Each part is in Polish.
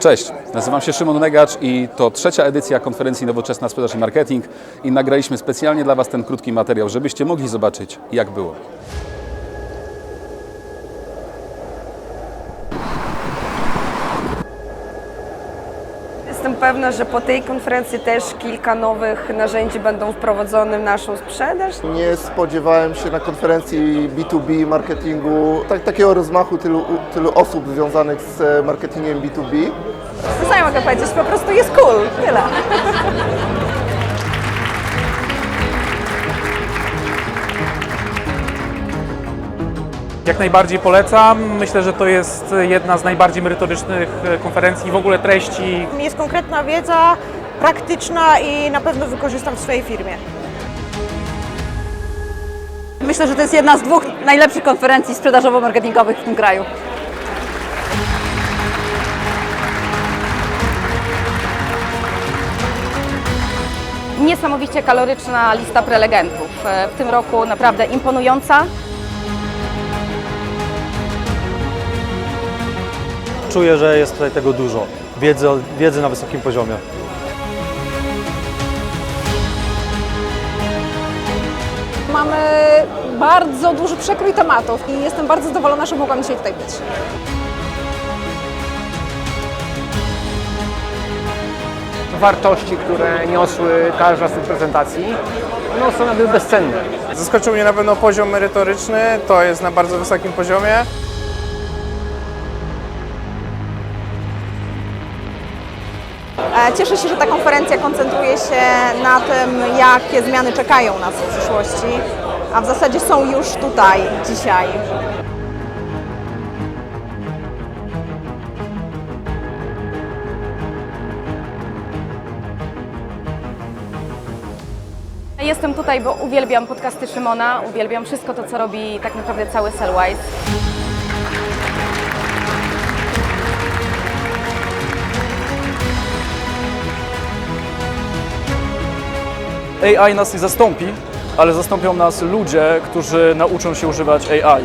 Cześć, nazywam się Szymon Negacz i to trzecia edycja konferencji Nowoczesna Sprzedaż i Marketing i nagraliśmy specjalnie dla Was ten krótki materiał, żebyście mogli zobaczyć jak było. Jestem pewna, że po tej konferencji też kilka nowych narzędzi będą wprowadzone w naszą sprzedaż. Nie spodziewałem się na konferencji B2B marketingu tak, takiego rozmachu tylu, tylu osób związanych z e, marketingiem B2B. Co ja mogę powiedzieć? Po prostu jest cool. Tyle. Jak najbardziej polecam. Myślę, że to jest jedna z najbardziej merytorycznych e, konferencji w ogóle treści. Jest konkretna wiedza, praktyczna i na pewno wykorzystam w swojej firmie. Myślę, że to jest jedna z dwóch najlepszych konferencji sprzedażowo-marketingowych w tym kraju. Niesamowicie kaloryczna lista prelegentów. E, W tym roku naprawdę imponująca. Czuję, że jest tutaj tego dużo. Wiedzy, wiedzy na wysokim poziomie. Mamy bardzo duży przekrój tematów i jestem bardzo zadowolona, że mogłam dzisiaj tutaj być. wartości, które niosły każda z tych prezentacji, no są jakby bezcenne. Zaskoczył mnie na pewno poziom merytoryczny, to jest na bardzo wysokim poziomie. Cieszę się, że ta konferencja koncentruje się na tym, jakie zmiany czekają nas w przyszłości, a w zasadzie są już tutaj, dzisiaj. Jestem tutaj, bo uwielbiam podcasty Szymona, uwielbiam wszystko to, co robi tak naprawdę cały Sellwise. AI nas nie zastąpi, ale zastąpią nas ludzie, którzy nauczą się używać AI.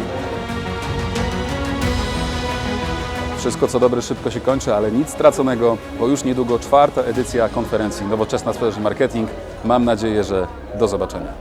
Wszystko co dobre szybko się kończy, ale nic straconego, bo już niedługo czwarta edycja konferencji Nowoczesna Sprzedaż i Marketing. Mam nadzieję, że do zobaczenia.